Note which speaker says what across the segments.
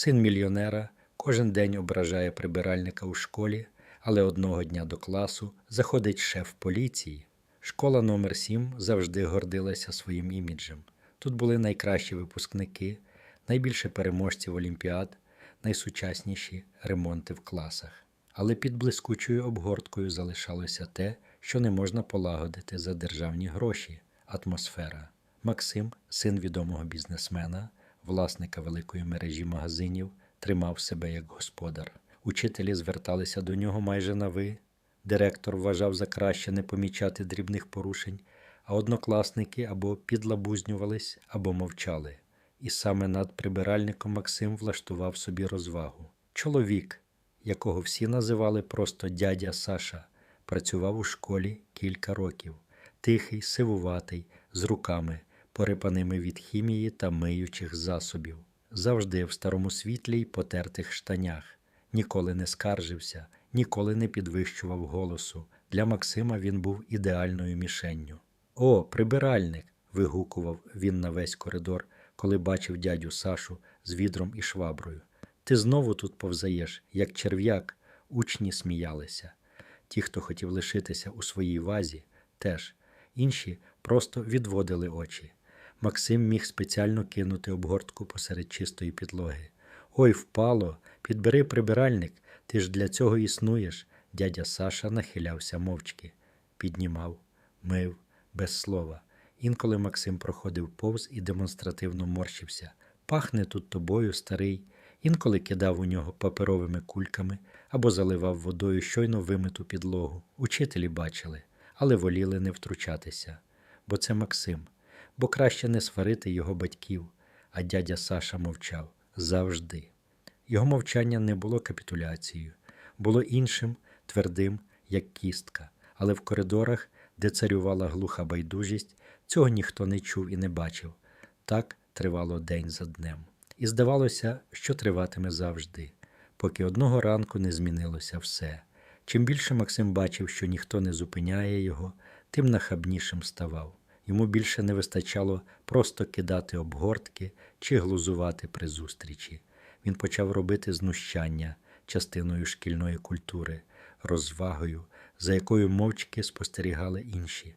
Speaker 1: Син мільйонера кожен день ображає прибиральника у школі, але одного дня до класу заходить шеф поліції. Школа номер 7 завжди гордилася своїм іміджем. Тут були найкращі випускники, найбільше переможців олімпіад, найсучасніші ремонти в класах. Але під блискучою обгорткою залишалося те, що не можна полагодити за державні гроші атмосфера. Максим, син відомого бізнесмена, власника великої мережі магазинів, тримав себе як господар. Учителі зверталися до нього майже на ви. Директор вважав за краще не помічати дрібних порушень, а однокласники або підлабузнювались, або мовчали. І саме над прибиральником Максим влаштував собі розвагу. Чоловік, якого всі називали просто дядя Саша, працював у школі кілька років. Тихий, сивуватий, з руками, порипаними від хімії та миючих засобів, завжди в старому світлі й потертих штанях. Ніколи не скаржився, ніколи не підвищував голосу. Для Максима він був ідеальною мішенню. О, прибиральник! вигукував він на весь коридор, коли бачив дядю Сашу з відром і шваброю. Ти знову тут повзаєш, як черв'як. Учні сміялися. Ті, хто хотів лишитися у своїй вазі, теж. Інші просто відводили очі. Максим міг спеціально кинути обгортку посеред чистої підлоги. Ой, впало, підбери прибиральник, ти ж для цього існуєш. Дядя Саша нахилявся мовчки, піднімав, мив, без слова. Інколи Максим проходив повз і демонстративно морщився. Пахне тут тобою, старий. Інколи кидав у нього паперовими кульками або заливав водою щойно вимиту підлогу. Учителі бачили, але воліли не втручатися. Бо це Максим, бо краще не сварити його батьків, а дядя Саша мовчав завжди. Його мовчання не було капітуляцією, було іншим, твердим, як кістка, але в коридорах, де царювала глуха байдужість, цього ніхто не чув і не бачив. Так тривало день за днем. І здавалося, що триватиме завжди, поки одного ранку не змінилося все. Чим більше Максим бачив, що ніхто не зупиняє його, тим нахабнішим ставав. Йому більше не вистачало просто кидати обгортки чи глузувати при зустрічі. Він почав робити знущання частиною шкільної культури, розвагою, за якою мовчки спостерігали інші.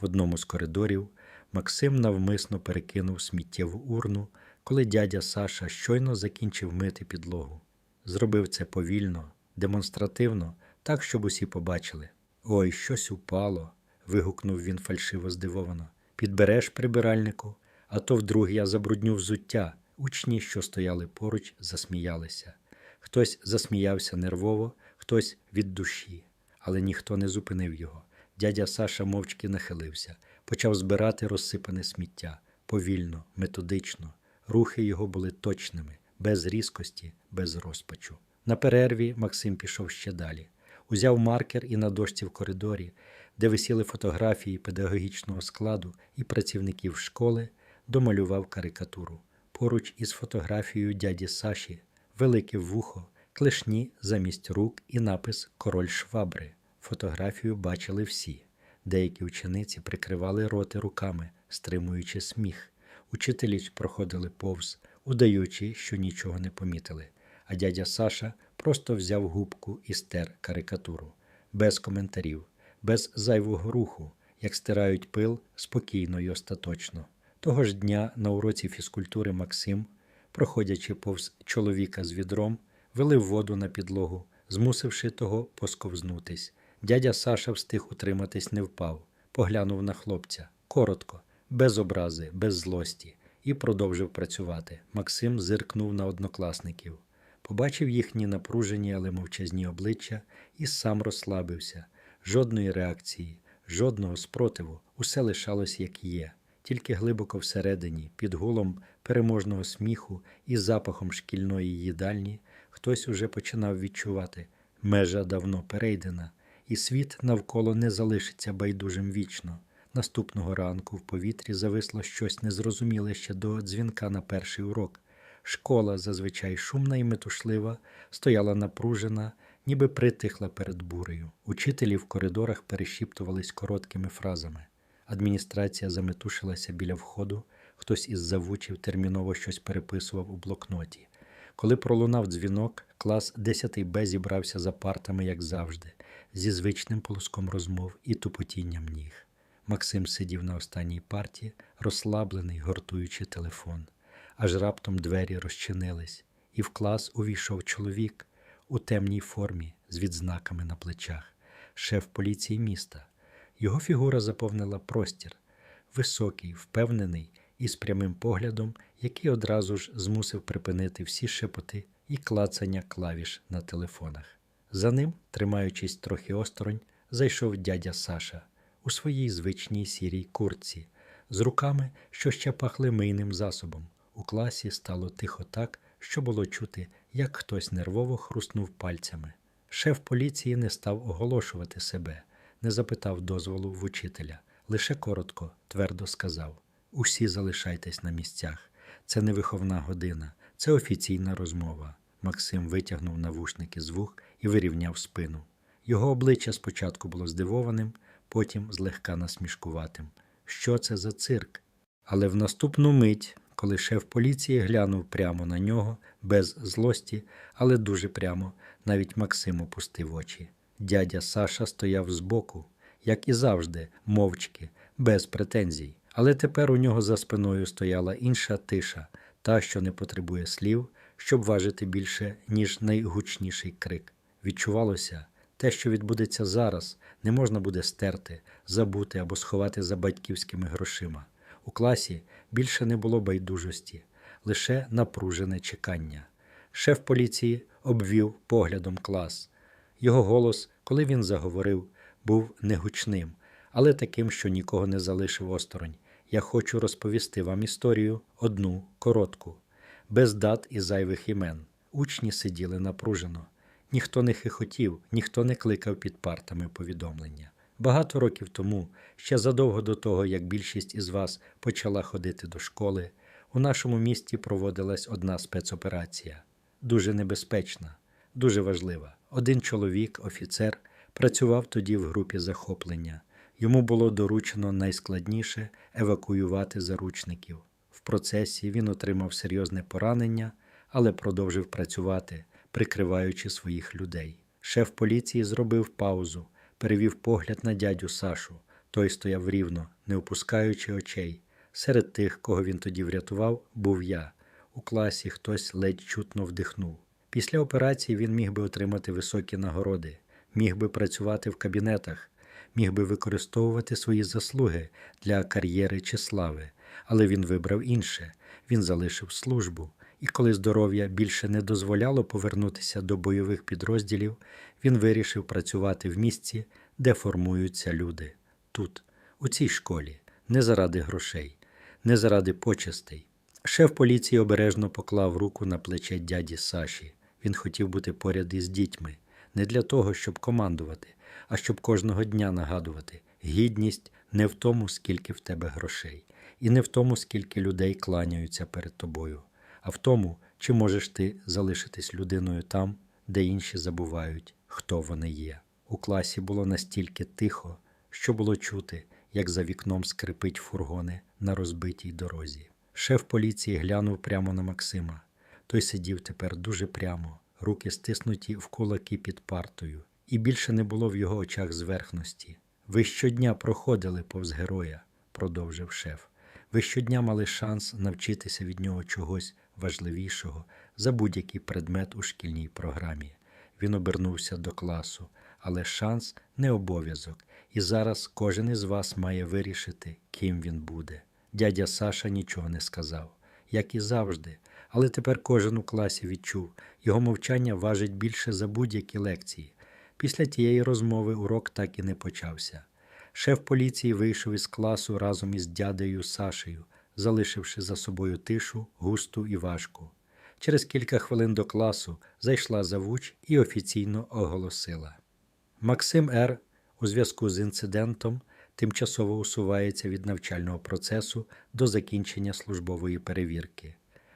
Speaker 1: В одному з коридорів Максим навмисно перекинув сміттєву урну, коли дядя Саша щойно закінчив мити підлогу. Зробив це повільно, демонстративно, так, щоб усі побачили. Ой, щось упало. вигукнув він фальшиво здивовано. Підбереш прибиральнику, а то вдруг я забрудню взуття. Учні, що стояли поруч, засміялися. Хтось засміявся нервово, хтось від душі, але ніхто не зупинив його. Дядя Саша мовчки нахилився, почав збирати розсипане сміття повільно, методично. Рухи його були точними, без різкості, без розпачу. На перерві Максим пішов ще далі. Узяв маркер і на дошці в коридорі, де висіли фотографії педагогічного складу і працівників школи, домалював карикатуру. Поруч із фотографією дяді Саші, велике вухо, клешні замість рук і напис Король Швабри. Фотографію бачили всі. Деякі учениці прикривали роти руками, стримуючи сміх. Учителі проходили повз, удаючи, що нічого не помітили. А дядя Саша просто взяв губку і стер карикатуру, без коментарів, без зайвого руху, як стирають пил спокійно й остаточно. Того ж дня на уроці фізкультури Максим, проходячи повз чоловіка з відром, вилив воду на підлогу, змусивши того посковзнутись. Дядя Саша встиг утриматись, не впав, поглянув на хлопця коротко, без образи, без злості, і продовжив працювати. Максим зиркнув на однокласників, побачив їхні напружені, але мовчазні обличчя і сам розслабився. Жодної реакції, жодного спротиву, усе лишалось як є, тільки глибоко всередині, під гулом переможного сміху і запахом шкільної їдальні, хтось уже починав відчувати межа давно перейдена і світ навколо не залишиться байдужим вічно. Наступного ранку в повітрі зависло щось незрозуміле ще до дзвінка на перший урок. Школа, зазвичай шумна і метушлива, стояла напружена, ніби притихла перед бурею. Учителі в коридорах перешіптувались короткими фразами. Адміністрація заметушилася біля входу, хтось із завучів терміново щось переписував у блокноті. Коли пролунав дзвінок, клас 10 Б зібрався за партами, як завжди, зі звичним полоском розмов і тупотінням ніг. Максим сидів на останній парті, розслаблений, гортуючи телефон. Аж раптом двері розчинились, і в клас увійшов чоловік у темній формі з відзнаками на плечах, шеф поліції міста. Його фігура заповнила простір, високий, впевнений і з прямим поглядом, який одразу ж змусив припинити всі шепоти і клацання клавіш на телефонах. За ним, тримаючись трохи осторонь, зайшов дядя Саша у своїй звичній сірій куртці, з руками, що ще пахли мийним засобом. У класі стало тихо так, що було чути, як хтось нервово хруснув пальцями. Шеф поліції не став оголошувати себе, не запитав дозволу в учителя, лише коротко, твердо сказав: Усі залишайтесь на місцях. Це не виховна година, це офіційна розмова. Максим витягнув навушники з вух і вирівняв спину. Його обличчя спочатку було здивованим, потім злегка насмішкуватим. Що це за цирк? Але в наступну мить, коли шеф поліції глянув прямо на нього, без злості, але дуже прямо, навіть Максим опустив очі. Дядя Саша стояв збоку, як і завжди, мовчки, без претензій. Але тепер у нього за спиною стояла інша тиша, та, що не потребує слів, щоб важити більше, ніж найгучніший крик. Відчувалося, те, що відбудеться зараз, не можна буде стерти, забути або сховати за батьківськими грошима. У класі більше не було байдужості, лише напружене чекання. Шеф поліції обвів поглядом клас. Його голос, коли він заговорив, був негучним, але таким, що нікого не залишив осторонь. Я хочу розповісти вам історію одну коротку, без дат і зайвих імен. Учні сиділи напружено. Ніхто не хихотів, ніхто не кликав під партами повідомлення. Багато років тому, ще задовго до того, як більшість із вас почала ходити до школи, у нашому місті проводилась одна спецоперація. Дуже небезпечна, дуже важлива. Один чоловік, офіцер, працював тоді в групі захоплення. Йому було доручено найскладніше евакуювати заручників. В процесі він отримав серйозне поранення, але продовжив працювати, прикриваючи своїх людей. Шеф поліції зробив паузу, перевів погляд на дядю Сашу. Той стояв рівно, не опускаючи очей. Серед тих, кого він тоді врятував, був я. У класі хтось ледь чутно вдихнув. Після операції він міг би отримати високі нагороди, міг би працювати в кабінетах, міг би використовувати свої заслуги для кар'єри чи слави, але він вибрав інше. Він залишив службу, і коли здоров'я більше не дозволяло повернутися до бойових підрозділів, він вирішив працювати в місці, де формуються люди. Тут, у цій школі, не заради грошей, не заради почестей. Шеф поліції обережно поклав руку на плече дяді Саші. Він хотів бути поряд із дітьми, не для того, щоб командувати, а щоб кожного дня нагадувати гідність не в тому, скільки в тебе грошей, і не в тому, скільки людей кланяються перед тобою, а в тому, чи можеш ти залишитись людиною там, де інші забувають, хто вони є. У класі було настільки тихо, що було чути, як за вікном скрипить фургони на розбитій дорозі. Шеф поліції глянув прямо на Максима. Той сидів тепер дуже прямо, руки стиснуті в кулаки під партою, і більше не було в його очах зверхності. Ви щодня проходили повз героя, продовжив шеф. Ви щодня мали шанс навчитися від нього чогось важливішого за будь-який предмет у шкільній програмі. Він обернувся до класу, але шанс не обов'язок, і зараз кожен із вас має вирішити, ким він буде. Дядя Саша нічого не сказав, як і завжди, але тепер кожен у класі відчув, його мовчання важить більше за будь-які лекції. Після тієї розмови урок так і не почався. Шеф поліції вийшов із класу разом із дядею Сашею, залишивши за собою тишу, густу і важку. Через кілька хвилин до класу зайшла завуч і офіційно оголосила. Максим Р. у зв'язку з інцидентом тимчасово усувається від навчального процесу до закінчення службової перевірки.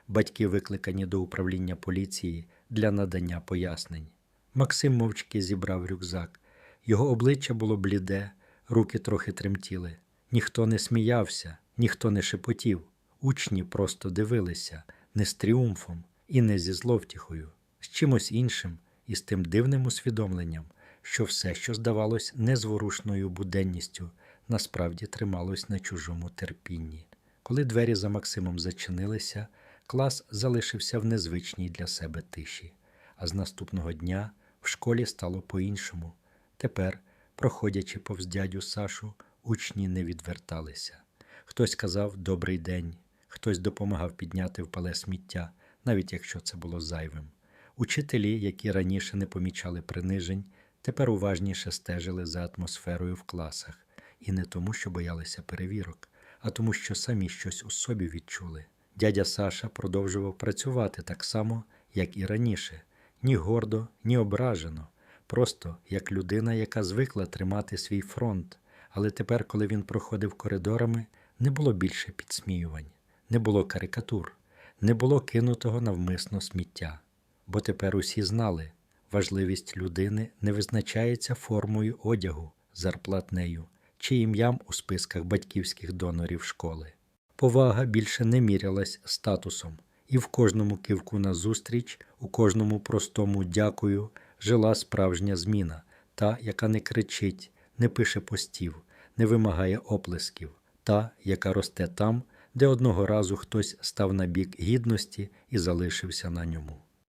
Speaker 1: Батьки викликані до управління поліції для надання пояснень. Максим мовчки зібрав рюкзак. Його обличчя було бліде, руки трохи тремтіли. Ніхто не сміявся, ніхто не шепотів. Учні просто дивилися, не з тріумфом, і не зі зловтіхою, з чимось іншим і з тим дивним усвідомленням, що все, що здавалось незворушною буденністю, насправді трималось на чужому терпінні. Коли двері за Максимом зачинилися, клас залишився в незвичній для себе тиші, а з наступного дня в школі стало по-іншому. Тепер, проходячи повз дядю Сашу, учні не відверталися. Хтось казав добрий день, хтось допомагав підняти впале сміття, навіть якщо це було зайвим. Учителі, які раніше не помічали принижень, тепер уважніше стежили за атмосферою в класах, і не тому, що боялися перевірок, а тому, що самі щось у собі відчули. Дядя Саша продовжував працювати так само, як і раніше, ні гордо, ні ображено, просто як людина, яка звикла тримати свій фронт. Але тепер, коли він проходив коридорами, не було більше підсміювань, не було карикатур, не було кинутого навмисно сміття. Бо тепер усі знали, важливість людини не визначається формою одягу, зарплатнею чи ім'ям у списках батьківських донорів школи. Повага більше не мірялась статусом, і в кожному кивку назустріч, у кожному простому дякую жила справжня зміна, та, яка не кричить, не пише постів, не вимагає оплесків, та, яка росте там, де одного разу хтось став на бік гідності і залишився на ньому.